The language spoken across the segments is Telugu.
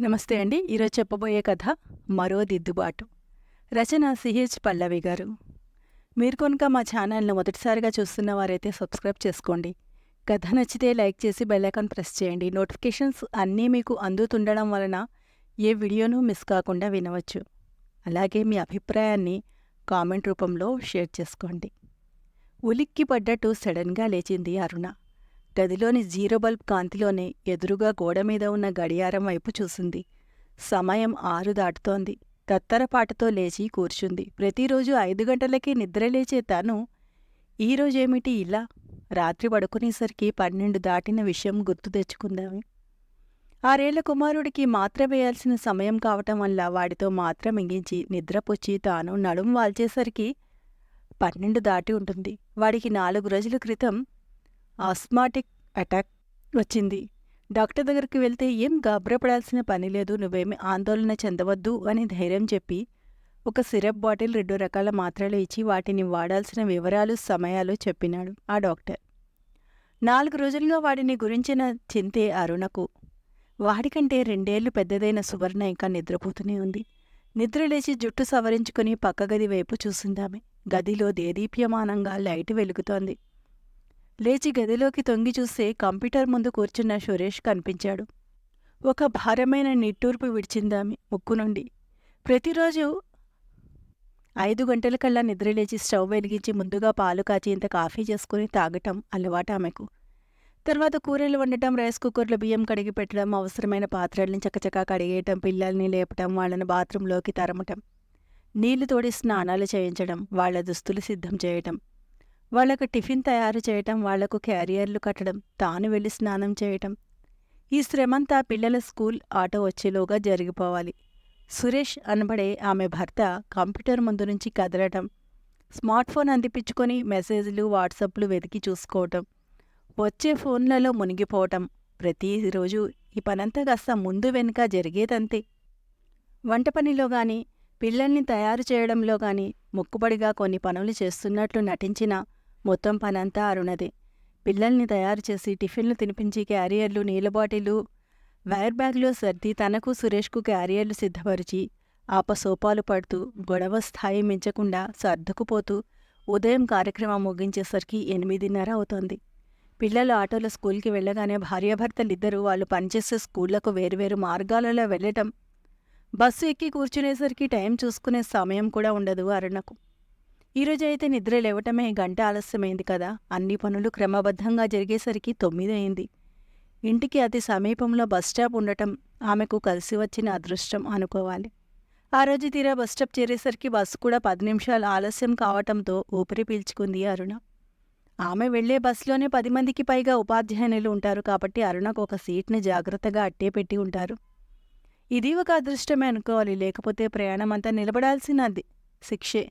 నమస్తే అండి. ఈరోజు చెప్పబోయే కథ మరో దిద్దుబాటు. రచన సిహెచ్ పల్లవి గారు. మీరు కనుక మా ఛానల్ను మొదటిసారిగా చూస్తున్న వారైతే సబ్స్క్రైబ్ చేసుకోండి. కథ నచ్చితే లైక్ చేసి బెల్ ఐకాన్ ప్రెస్ చేయండి. నోటిఫికేషన్స్ అన్నీ మీకు అందుతుండడం వలన ఏ వీడియోను మిస్ కాకుండా వినవచ్చు. అలాగే మీ అభిప్రాయాన్ని కామెంట్ రూపంలో షేర్ చేసుకోండి. ఉలిక్కి పడ్డట్టు సడన్గా లేచింది అరుణ. గదిలోని జీరో బల్బ్ కాంతిలోనే ఎదురుగా గోడ మీద ఉన్న గడియారం వైపు చూసింది. సమయం ఆరు దాటుతోంది. తత్తరపాటుతో లేచి కూర్చుంది. ప్రతిరోజు ఐదు గంటలకి నిద్రలేచే తను ఈరోజేమిటి ఇలా రాత్రి పడుకునేసరికి పన్నెండు దాటిన విషయం గుర్తు తెచ్చుకుందామే. ఆరేళ్ళ కుమారుడికి మాత్ర వేయాల్సిన సమయం కావటం వల్ల వాడితో మాత్ర మింగించి నిద్రపుచ్చి తాను నడుం వాల్చేసరికి పన్నెండు దాటి ఉంటుంది. వాడికి నాలుగు రోజుల క్రితం ఆస్మాటిక్ అటాక్ వచ్చింది. డాక్టర్ దగ్గరికి వెళ్తే ఏం గాబరపడాల్సిన పని లేదు నువ్వేమి ఆందోళన చెందవద్దు అని ధైర్యం చెప్పి ఒక సిరప్ బాటిల్ రెండు రకాల మాత్రలు ఇచ్చి వాటిని వాడాల్సిన వివరాలు సమయాలు చెప్పినాడు ఆ డాక్టర్. నాలుగు రోజులుగా వాడిని గురించిన చింతే అరుణకు. వాడికంటే రెండేళ్ళు పెద్దదైన సువర్ణ ఇంకా నిద్రపోతూనే ఉంది. నిద్రలేచి జుట్టు సవరించుకుని పక్క గది వైపు చూసిందామె. గదిలో దేదీప్యమానంగా లైట్ వెలుగుతోంది. లేచి గదిలోకి తొంగి చూస్తే కంప్యూటర్ ముందు కూర్చున్న సురేష్ కనిపించాడు. ఒక భారమైన నిట్టూర్పు విడిచిందామె ముక్కు నుండి. ప్రతిరోజు ఐదు గంటలకల్లా నిద్రలేచి స్టవ్ వెలిగించి ముందుగా పాలు కాచి ఇంత కాఫీ చేసుకుని తాగటం అలవాటు ఆమెకు. తర్వాత కూరలు వండటం రైస్ కుక్కర్లో బియ్యం కడిగి పెట్టడం అవసరమైన పాత్రల్ని చకచకా కడిగేయటం పిల్లల్ని లేపటం వాళ్ళని బాత్రూంలోకి తరమటం నీళ్ళు తోడి స్నానాలు చేయించడం వాళ్ళ దుస్తులు సిద్ధం చేయటం వాళ్ళకు టిఫిన్ తయారు చేయటం వాళ్ళకు క్యారియర్లు కట్టడం తాను వెళ్ళి స్నానం చేయటం. ఈ శ్రమంతా పిల్లల స్కూల్ ఆటో వచ్చేలోగా జరిగిపోవాలి. సురేష్ అనబడే ఆమె భర్త కంప్యూటర్ ముందు నుంచి కదలటం స్మార్ట్ ఫోన్ అందిపించుకొని మెసేజ్లు వాట్సాప్లు వెతికి చూసుకోవటం వచ్చే ఫోన్లలో మునిగిపోవటం ప్రతిరోజు ఈ పనంతా కాస్త ముందు వెనుక జరిగేదంతే. వంట పనిలో కానీ పిల్లల్ని తయారు చేయడంలో కానీ మొక్కుబడిగా కొన్ని పనులు చేస్తున్నట్లు నటించినా మొత్తం పనంతా అరుణదే. పిల్లల్ని తయారు చేసి టిఫిన్లు తినిపించి క్యారియర్లు నీళ్ళ బాటిలు వైర్ బ్యాగ్లో సర్ది తనకు సురేష్కు క్యారియర్లు సిద్ధపరిచి ఆపసోపాలు పడుతూ గొడవ స్థాయి మించకుండా సర్దుకుపోతూ ఉదయం కార్యక్రమం ముగించేసరికి ఎనిమిదిన్నర అవుతోంది. పిల్లలు ఆటోలో స్కూల్కి వెళ్ళగానే భార్యాభర్తలిద్దరూ వాళ్ళు పనిచేసే స్కూళ్ళకు వేరువేరు మార్గాలలో వెళ్ళటం బస్సు ఎక్కి కూర్చునేసరికి టైం చూసుకునే సమయం కూడా ఉండదు అరుణకు. ఈరోజైతే నిద్ర లేవటమే గంట ఆలస్యమైంది కదా. అన్ని పనులు క్రమబద్ధంగా జరిగేసరికి తొమ్మిదయింది. ఇంటికి అతి సమీపంలో బస్టాప్ ఉండటం ఆమెకు కలిసి వచ్చిన అదృష్టం అనుకోవాలి. ఆ రోజు తీరా బస్టాప్ చేరేసరికి బస్సు కూడా పది నిమిషాలు ఆలస్యం కావటంతో ఊపిరి పీల్చుకుంది అరుణ. ఆమె వెళ్ళే బస్సులోనే పది మందికి పైగా ఉపాధ్యాయునులు ఉంటారు కాబట్టి అరుణకు ఒక సీట్ని జాగ్రత్తగా అట్టే పెట్టి ఉంటారు. ఇది ఒక అదృష్టమే అనుకోవాలి లేకపోతే ప్రయాణం అంతా నిలబడాల్సినది. శిక్షే.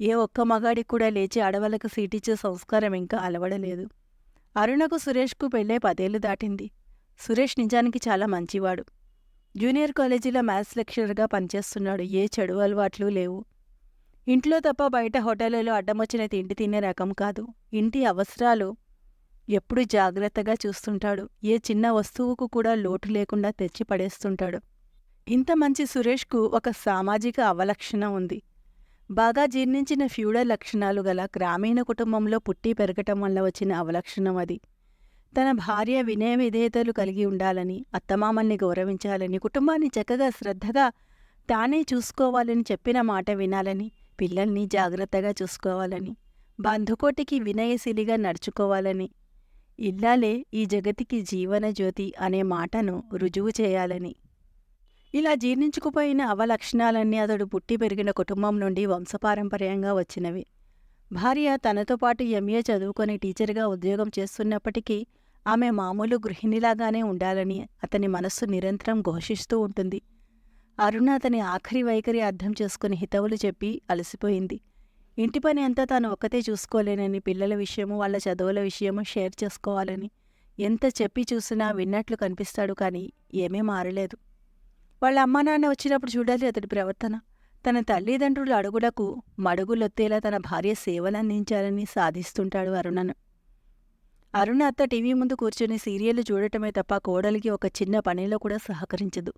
ఏ ఒక్క మగాడికి కూడా లేచి ఆడవాళ్ళకు సీటిచ్చే సంస్కారం ఇంకా అలవడలేదు. అరుణకు సురేష్కు పెళ్ళే పదేళ్ళు దాటింది. సురేష్ నిజానికి చాలా మంచివాడు. జూనియర్ కాలేజీలో మ్యాథ్స్ లెక్చరర్గా పనిచేస్తున్నాడు. ఏ చెడు అలవాట్లు లేవు. ఇంట్లో తప్ప బయట హోటళ్ళలో అడ్డమొచ్చిన తిండి తినే రకం కాదు. ఇంటి అవసరాలు ఎప్పుడు జాగ్రత్తగా చూస్తుంటాడు. ఏ చిన్న వస్తువుకు కూడా లోటు లేకుండా తెచ్చి పడేస్తుంటాడు. ఇంత మంచి సురేష్కు ఒక సామాజిక అవలక్షణం ఉంది. బాగా జీర్ణించిన ఫ్యూడల్ లక్షణాలు గల గ్రామీణ కుటుంబంలో పుట్టి పెరగటం వల్ల వచ్చిన అవలక్షణం అది. తన భార్య వినయ విధేయతలు కలిగి ఉండాలని అత్తమామల్ని గౌరవించాలని కుటుంబాన్ని చక్కగా శ్రద్ధగా తానే చూసుకోవాలని చెప్పిన మాట వినాలని పిల్లల్ని జాగ్రత్తగా చూసుకోవాలని బంధుకోటికి వినయశీలిగా నడుచుకోవాలని ఇల్లాలే ఈ జగతికి జీవన జ్యోతి అనే మాటను రుజువు చేయాలని. ఇలా జీర్ణించుకుపోయిన అవలక్షణాలన్నీ అతడు పుట్టి పెరిగిన కుటుంబం నుండి వంశపారంపర్యంగా వచ్చినవి. భార్య తనతో పాటు ఎంఏ చదువుకొని టీచర్గా ఉద్యోగం చేస్తున్నప్పటికీ ఆమె మామూలు గృహిణిలాగానే ఉండాలని అతని మనస్సు నిరంతరం ఘోషిస్తూ ఉంటుంది. అరుణ అతని ఆఖరి వైఖరి అర్థం చేసుకుని హితవులు చెప్పి అలసిపోయింది. ఇంటి పని అంతా తాను ఒక్కతే చూసుకోలేనని పిల్లల విషయము వాళ్ళ చదువుల విషయము షేర్ చేసుకోవాలని ఎంత చెప్పి చూసినా విన్నట్లు కనిపిస్తాడు కానీ ఏమీ మారలేదు. వాళ్ళ అమ్మా నాన్న వచ్చినప్పుడు చూడాలి అతడి ప్రవర్తన. తన తల్లిదండ్రుల అడుగులకు మడుగులొత్తేలా తన భార్య సేవలందించాలని సాధిస్తుంటాడు అరుణను. అరుణ అత్త టీవీ ముందు కూర్చొని సీరియళ్ళు చూడటమే తప్ప కోడలికి ఒక చిన్న పనిలో కూడా సహకరించదు.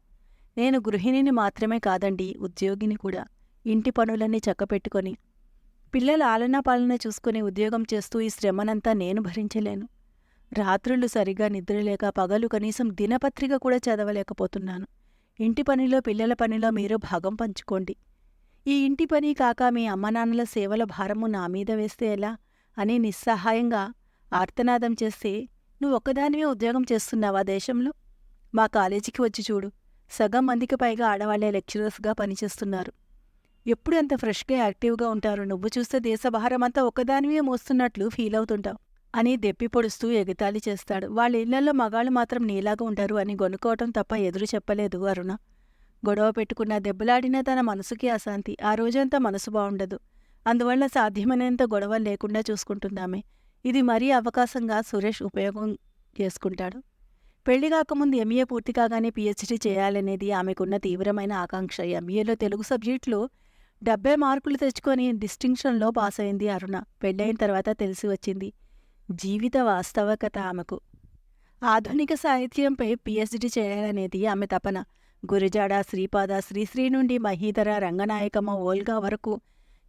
నేను గృహిణిని మాత్రమే కాదండి ఉద్యోగిని కూడా. ఇంటి పనులన్నీ చక్కపెట్టుకొని పిల్లల ఆలనా పాలన చూసుకుని ఉద్యోగం చేస్తూ ఈ శ్రమనంతా నేను భరించలేను. రాత్రులు సరిగా నిద్రలేక పగలు కనీసం దినపత్రిక కూడా చదవలేకపోతున్నాను. ఇంటి పనిలో పిల్లల పనిలో మీరు భాగం పంచుకోండి. ఈ ఇంటి పని కాక మీ అమ్మనాన్నల సేవల భారము నా మీద వేస్తే ఎలా? అని నిస్సహాయంగా ఆర్తనాదం చేస్తే నువ్వు ఒక్కదానివే ఉద్యోగం చేస్తున్నావా దేశంలో? మా కాలేజీకి వచ్చి చూడు. సగం మందికి పైగా ఆడవాళ్ళే లెక్చరర్స్గా పనిచేస్తున్నారు. ఎప్పుడు అంత ఫ్రెష్గా యాక్టివ్గా ఉంటారు నువ్వు చూస్తే దేశభారం అంతా ఒక్కదానివే మోస్తున్నట్లు ఫీల్ అవుతుంటావు అని దెప్పి పొడుస్తూ ఎగతాళి చేస్తాడు. వాళ్ళ ఇళ్ళలో మగాళ్ళు మాత్రం నీలాగా ఉంటారు అని గొనుక్కోవటం తప్ప ఎదురు చెప్పలేదు అరుణ. గొడవ పెట్టుకున్న దెబ్బలాడిన తన మనసుకి అశాంతి. ఆ రోజంతా మనసు బావుండదు. అందువల్ల సాధ్యమైనంత గొడవ లేకుండా చూసుకుంటుందామె. ఇది మరీ అవకాశంగా సురేష్ ఉపయోగం చేసుకుంటాడు. పెళ్ళి కాకముందు ఎంఏ పూర్తి కాగానే పీహెచ్డీ చేయాలనేది ఆమెకున్న తీవ్రమైన ఆకాంక్ష. ఎంఏలో తెలుగు సబ్జెక్టులో డెబ్బై మార్కులు తెచ్చుకొని డిస్టింక్షన్లో పాస్ అయింది అరుణ. పెళ్ళైన తర్వాత తెలిసి వచ్చింది. జీవిత వాస్తవకత ఆమెకు. ఆధునిక సాహిత్యంపై పిహెచ్డి చేయాలనేది ఆమె తపన. గురిజాడ శ్రీపాద శ్రీశ్రీ నుండి మహీధర రంగనాయకమ్మ ఓల్గా వరకు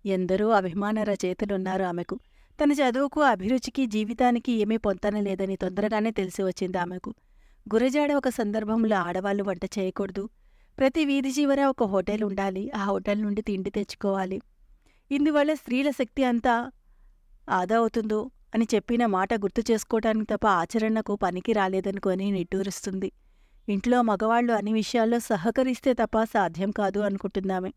ఎందరో అభిమాన రచయితలున్నారు ఆమెకు. తన చదువుకు అభిరుచికి జీవితానికి ఏమీ పొంతన లేదని తొందరగానే తెలిసి వచ్చింది ఆమెకు. గురజాడ ఒక సందర్భంలో ఆడవాళ్ళు వంట చేయకూడదు. ప్రతి వీధి చివర ఒక హోటల్ ఉండాలి. ఆ హోటల్ నుండి తిండి తెచ్చుకోవాలి. ఇందువల్ల స్త్రీల శక్తి అంతా ఆదా అవుతుందో? అని చెప్పిన మాట గుర్తు చేసుకోవటానికి తప్ప ఆచరణకు పనికి రాలేదనుకొని నిట్టూరుస్తుంది. ఇంట్లో మగవాళ్ళు అన్ని విషయాల్లో సహకరిస్తే తప్ప సాధ్యం కాదు అనుకుంటుందామె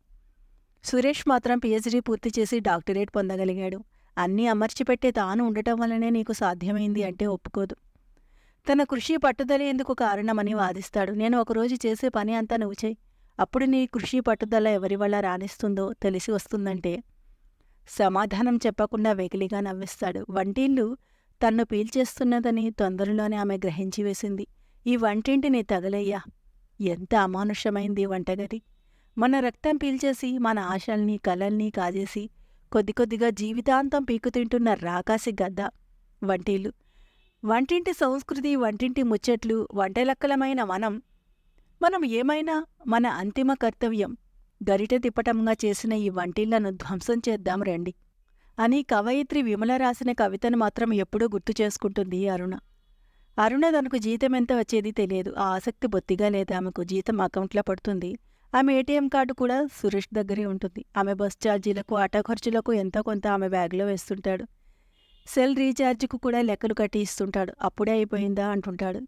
సురేష్ మాత్రం పిహెచ్డీ పూర్తి చేసి డాక్టరేట్ పొందగలిగాడు. అన్నీ అమర్చిపెట్టే తాను ఉండటం వల్లనే నీకు సాధ్యమైంది అంటే ఒప్పుకోదు. తన కృషి పట్టుదల ఎందుకు కారణమని వాదిస్తాడు. నేను ఒకరోజు చేసే పని అంతా నువ్వు చేయి. అప్పుడు నీ కృషి పట్టుదల ఎవరి వల్ల రాణిస్తుందో తెలిసి వస్తుందంటే సమాధానం చెప్పకుండా వెకిలిగా నవ్విస్తాడు. వంటిల్లు తన్ను పీల్చేస్తున్నదని తొందరలోనే ఆమె గ్రహించి వేసింది. ఈ వంటింటిని తగలయ్యా. ఎంత అమానుషమైంది వంటగది. మన రక్తం పీల్చేసి మన ఆశల్ని కలల్ని కాజేసి కొద్ది కొద్దిగా జీవితాంతం పీకుతింటున్న రాకాసి గద్ద. వంటిల్లు వంటింటి సంస్కృతి వంటింటి ముచ్చట్లు వంటలక్కలమైన మనం మనం ఏమైనా మన అంతిమ కర్తవ్యం. గరిట తిప్పటంగా చేసిన ఈ వంటిళ్ళను ధ్వంసం చేద్దాం రండి. అని కవయిత్రి విమల రాసిన కవితను మాత్రం ఎప్పుడూ గుర్తు చేసుకుంటుంది అరుణ. అరుణ తనకు జీతం ఎంత వచ్చేది తెలియదు. ఆ ఆసక్తి బొత్తిగా లేదు. ఆమెకు జీతం అకౌంట్లో పడుతుంది. ఆమె ఏటీఎం కార్డు కూడా సురేష్ దగ్గరే ఉంటుంది. ఆమె బస్ ఛార్జీలకు ఆటో ఖర్చులకు ఎంతో కొంత ఆమె బ్యాగ్లో వేస్తుంటాడు. సెల్ రీఛార్జ్కు కూడా లెక్కలు కట్టి ఇస్తుంటాడు. అప్పుడే అయిపోయిందా అంటుంటాడు.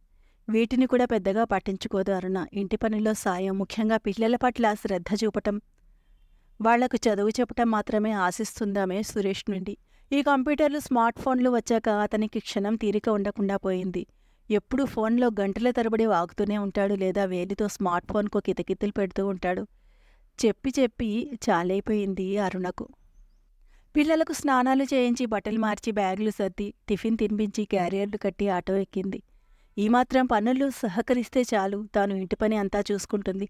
వీటిని కూడా పెద్దగా పట్టించుకోదు అరుణ. ఇంటి పనిలో సాయం ముఖ్యంగా పిల్లల పట్ల శ్రద్ధ చూపటం. వాళ్ళకు చదువు చెప్పటం మాత్రమే ఆశిస్తుందామే సురేష్ నుండి. ఈ కంప్యూటర్లు స్మార్ట్ ఫోన్లు వచ్చాక అతనికి క్షణం తీరిక ఉండకుండా పోయింది. ఎప్పుడూ ఫోన్లో గంటల తరబడి వాగుతూనే ఉంటాడు లేదా వేలితో స్మార్ట్ ఫోన్కు కితకిత్తులు పెడుతూ ఉంటాడు. చెప్పి చెప్పి చాలైపోయింది అరుణకు. పిల్లలకు స్నానాలు చేయించి బట్టలు మార్చి బ్యాగులు సర్ది టిఫిన్ తినిపించి క్యారియర్లు కట్టి ఆటో ఎక్కింది. ఈ మాత్రం సహకరిస్తే చాలు. తాను ఇంటి పని అంతా చూసుకుంటుంది.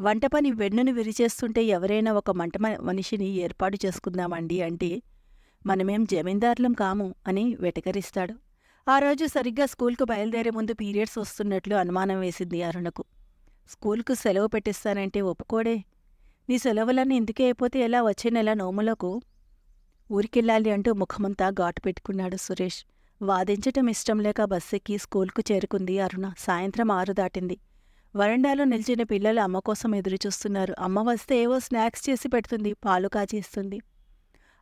వంట పని వెన్నును విరిచేస్తుంటే ఎవరైనా ఒక మంట మనిషిని ఏర్పాటు చేసుకుందామండి అంటే మనమేం జమీందారులం కాము అని వెటకరిస్తాడు. ఆ రోజు సరిగ్గా స్కూల్కు బయలుదేరే ముందు పీరియడ్స్ వస్తున్నట్లు అనుమానం వేసింది అరుణకు. స్కూల్కు సెలవు పెట్టిస్తానంటే ఒప్పుకోడే. నీ సెలవులన్నీ ఇందుకే అయిపోతే ఎలా వచ్చే నెల నోములకు? ఊరికెళ్ళాలి అంటూ ముఖమంతా ఘాటు పెట్టుకున్నాడు సురేష్. వాదించటం ఇష్టం లేక బస్సెక్కి స్కూల్కు చేరుకుంది అరుణ. సాయంత్రం ఆరు దాటింది. వరండాలో నిలిచిన పిల్లలు అమ్మ కోసం ఎదురుచూస్తున్నారు అమ్మ వస్తే ఏవో స్నాక్స్ చేసి పెడుతుంది. పాలు కాచేస్తుంది.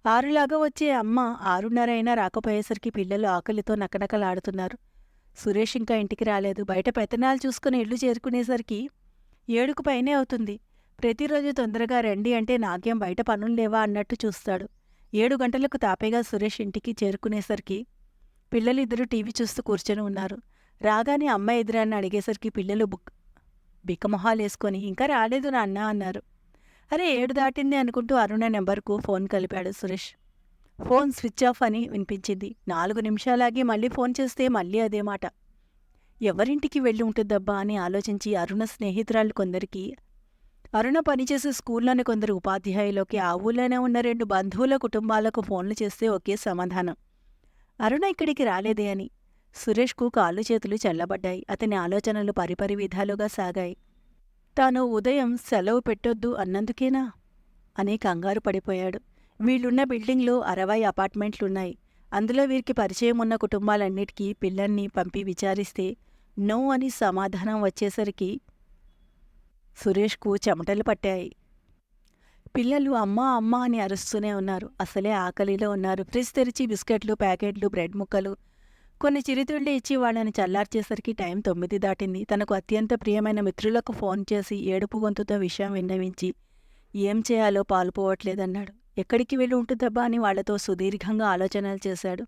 ఆరులాగా వచ్చే అమ్మ ఆరున్నర అయినా రాకపోయేసరికి పిల్లలు ఆకలితో నకనకలాడుతున్నారు. సురేష్ ఇంకా ఇంటికి రాలేదు. బయట పెత్తనాలు చూసుకుని ఇల్లు చేరుకునేసరికి ఏడుకు పైనే అవుతుంది. ప్రతిరోజు తొందరగా రండి అంటే నాకేం బయట పనులు లేవా అన్నట్టు చూస్తాడు. ఏడు గంటలకు తాపేగా సురేష్ ఇంటికి చేరుకునేసరికి పిల్లలిద్దరూ టీవీ చూస్తూ కూర్చొని ఉన్నారు. రాగానే అమ్మ ఎదురాన్ని అడిగేసరికి పిల్లలు బుక్ బిక్కమొహాలేసుకొని ఇంకా రాలేదు నాన్న అన్నారు. అరే ఏడు దాటింది అనుకుంటూ అరుణ నెంబర్కు ఫోన్ కలిపాడు సురేష్. ఫోన్ స్విచ్ ఆఫ్ అని వినిపించింది. నాలుగు నిమిషాలాగి మళ్ళీ ఫోన్ చేస్తే మళ్ళీ అదే మాట. ఎవరింటికి వెళ్ళి ఉంటుందబ్బా అని ఆలోచించి అరుణ స్నేహితురాలు కొందరికి అరుణ పనిచేసే స్కూల్లోని కొందరు ఉపాధ్యాయులకి ఆ ఊళ్ళోనే ఉన్న రెండు బంధువుల కుటుంబాలకు ఫోన్లు చేస్తే ఒకే సమాధానం. అరుణ ఇక్కడికి రాలేదే అని. సురేష్కు కాళ్ళు చేతులు చల్లబడ్డాయి. అతని ఆలోచనలు పరిపరి విధాలుగా సాగాయి. తాను ఉదయం సెలవు పెట్టొద్దు అన్నందుకేనా? అని కంగారు పడిపోయాడు. వీళ్ళున్న బిల్డింగ్లో అరవై అపార్ట్మెంట్లున్నాయి. అందులో వీరికి పరిచయం ఉన్న కుటుంబాలన్నిటికీ పిల్లల్ని పంపి విచారిస్తే నో అని సమాధానం వచ్చేసరికి సురేష్కు చెమటలు పట్టాయి. పిల్లలు అమ్మా అమ్మా అని అరుస్తూనే ఉన్నారు. అసలే ఆకలిలో ఉన్నారు. ఫ్రిజ్ తెరిచి బిస్కెట్లు ప్యాకెట్లు బ్రెడ్ ముక్కలు. కొన్ని చిరుతిళ్ళు ఇచ్చి వాళ్ళని చల్లార్చేసరికి టైం తొమ్మిది దాటింది. తనకు అత్యంత ప్రియమైన మిత్రులకు ఫోన్ చేసి ఏడుపు గొంతుతో విషయం విన్నవించి ఏం చేయాలో పాల్పోవట్లేదన్నాడు ఎక్కడికి వెళ్ళి ఉంటుందబ్బా? అని వాళ్ళతో సుదీర్ఘంగా ఆలోచనలు చేశాడు.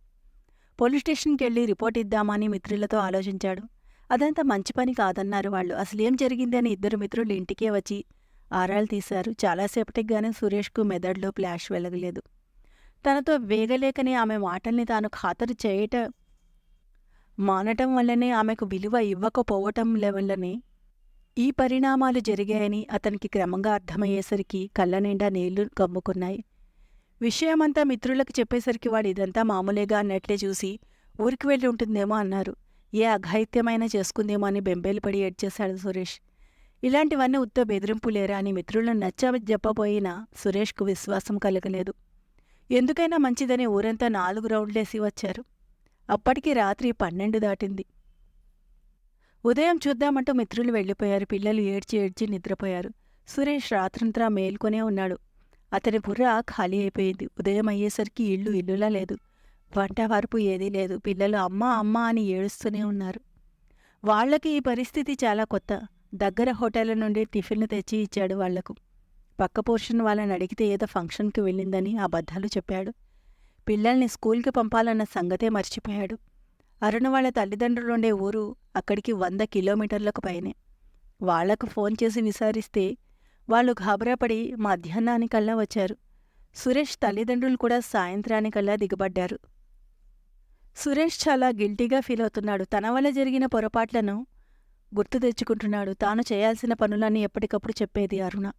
పోలీస్ స్టేషన్కి వెళ్ళి రిపోర్ట్ ఇద్దామని మిత్రులతో ఆలోచించాడు. అదంతా మంచి పని కాదన్నారు వాళ్ళు. అసలేం జరిగింది? అని ఇద్దరు మిత్రులు ఇంటికే వచ్చి ఆరాలు తీశారు. చాలాసేపటిగానే సురేష్కు మెదడులో ఫ్లాష్ వెలగలేదు. తనతో వేగలేకనే ఆమె మాటల్ని తాను ఖాతరు చేయట మానటం వల్లనే ఆమెకు విలువ ఇవ్వకపోవటం వల్లనే ఈ పరిణామాలు జరిగాయని అతనికి క్రమంగా అర్థమయ్యేసరికి కళ్ళ నిండా నీళ్ళు కమ్ముకున్నాయి విషయమంతా మిత్రులకు చెప్పేసరికి వాడు ఇదంతా మామూలేగా అన్నట్లే చూసి ఊరికి వెళ్ళి ఉంటుందేమో అన్నారు. ఏ అఘాయిత్యమైనా చేసుకుందేమో అని బెంబేలు పడి ఏడ్చేశాడు సురేష్. ఇలాంటివన్నీ ఉత్త బెదిరింపులేరా అని మిత్రులను నచ్చ చెప్పబోయినా సురేష్కు విశ్వాసం కలగలేదు. ఎందుకైనా మంచిదని ఊరంతా నాలుగు రౌండ్లేసి వచ్చారు. అప్పటికి రాత్రి పన్నెండు దాటింది. ఉదయం చూద్దామంటూ మిత్రులు వెళ్ళిపోయారు. పిల్లలు ఏడ్చి ఏడ్చి నిద్రపోయారు. సురేష్ రాత్రంతా మేల్కొనే ఉన్నాడు. అతని బుర్ర ఖాళీ అయిపోయింది. ఉదయం అయ్యేసరికి ఇల్లు ఇల్లులా లేదు. వంట వరపు ఏదీ లేదు. పిల్లలు అమ్మ అమ్మ అని ఏడుస్తూనే ఉన్నారు. వాళ్ళకి ఈ పరిస్థితి చాలా కొత్త. దగ్గర హోటళ్ళ నుండి టిఫిన్లు తెచ్చి ఇచ్చాడు వాళ్ళకు. పక్క పోర్షన్ వాళ్ళని అడిగితే ఏదో ఫంక్షన్కి వెళ్ళిందని అబద్ధాలు చెప్పాడు. పిల్లల్ని స్కూల్కి పంపాలన్న సంగతే మర్చిపోయాడు. అరుణ వాళ్ళ తల్లిదండ్రులుండే ఊరు అక్కడికి వంద కిలోమీటర్లకు పైనే. వాళ్ళకు ఫోన్ చేసి విచారిస్తే వాళ్ళు ఘాబరాపడి మధ్యాహ్నానికల్లా వచ్చారు. సురేష్ తల్లిదండ్రులు కూడా సాయంత్రానికల్లా దిగబడ్డారు. సురేష్ చాలా గిల్టీగా ఫీల్ అవుతున్నాడు తన వల్ల జరిగిన పొరపాట్లను గుర్తు తెచ్చుకుంటున్నాడు. తాను చేయాల్సిన పనులన్నీ ఎప్పటికప్పుడు చెప్పేది అరుణ.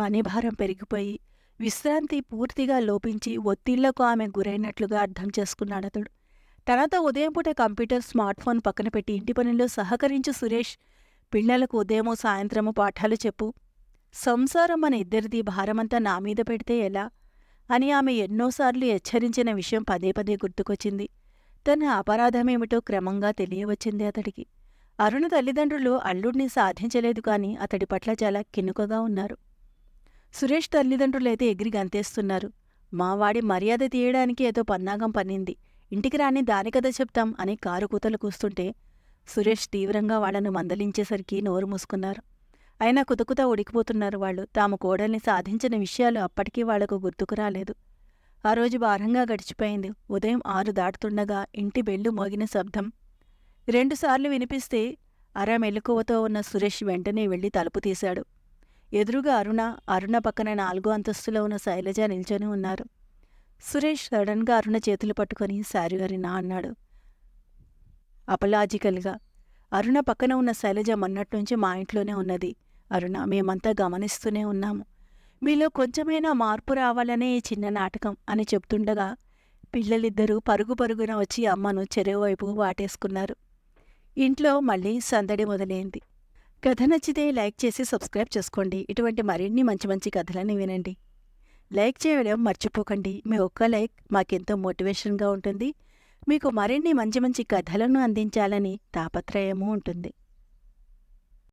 పని భారం పెరిగిపోయి విశ్రాంతి పూర్తిగా లోపించి ఒత్తిళ్ళకు ఆమె గురైనట్లుగా అర్థం చేసుకున్నాడతడు తనతో ఉదయం పూట కంప్యూటర్ స్మార్ట్ ఫోన్ పక్కన పెట్టి ఇంటి పనుల్లో సహకరించు సురేష్ పిల్లలకు ఉదయమో సాయంత్రము పాఠాలు చెప్పు. సంసారం మన ఇద్దరిది భారమంతా నా మీద పెడితే ఎలా? అని ఆమె ఎన్నోసార్లు హెచ్చరించిన విషయం పదే పదే గుర్తుకొచ్చింది. తన అపరాధమేమిటో క్రమంగా తెలియవచ్చింది అతడికి. అరుణ తల్లిదండ్రులు అల్లుడిని సాధించలేదు కాని అతడి పట్ల చాలా కినుకగా ఉన్నారు. సురేష్ తల్లిదండ్రులైతే ఎగిరి గంతేస్తున్నారు. మావాడి మర్యాద తీయడానికి ఏదో పన్నాగం పన్నింది. ఇంటికి రాని దాని కథ చెప్తాం అని కారు కూతలు కూస్తుంటే సురేష్ తీవ్రంగా వాళ్ళను మందలించేసరికి నోరు మూసుకున్నారు. అయినా కుతకుత ఉడికిపోతున్నారు వాళ్ళు. తాము కోడల్ని సాధించిన విషయాలు అప్పటికీ వాళ్ళకు గుర్తుకు రాలేదు. ఆ రోజు భారంగా గడిచిపోయింది. ఉదయం ఆరు దాటుతుండగా ఇంటి బెల్లు మోగిన శబ్దం రెండుసార్లు వినిపిస్తే అర మెలకువతో ఉన్న సురేష్ వెంటనే వెళ్ళి తలుపు తీశాడు. ఎదురుగా అరుణ అరుణ పక్కన నాలుగో అంతస్తులో ఉన్న శైలజ నిల్చొని ఉన్నారు. సురేష్ సడన్గా అరుణ చేతులు పట్టుకొని సారీ నా అన్నాడు. అపలాజికల్గా. అరుణ పక్కన ఉన్న శైలజ మొన్నట్నుంచి మా ఇంట్లోనే ఉన్నది. అరుణ మేమంతా గమనిస్తూనే ఉన్నాము. మీలో కొంచెమైనా మార్పు రావాలనే ఈ చిన్న నాటకం అని చెప్తుండగా పిల్లలిద్దరూ పరుగు పరుగున వచ్చి అమ్మను చెరువువైపు వాటేసుకున్నారు. ఇంట్లో మళ్ళీ సందడి మొదలైంది. కథ నచ్చితే లైక్ చేసి సబ్స్క్రైబ్ చేసుకోండి. ఇటువంటి మరిన్ని మంచి మంచి కథలని వినండి. లైక్ చేయడం మర్చిపోకండి. మీ ఒక్క లైక్ మాకెంతో మోటివేషన్గా ఉంటుంది. మీకు మరిన్ని మంచి మంచి కథలను అందించాలని తాపత్రయము ఉంటుంది.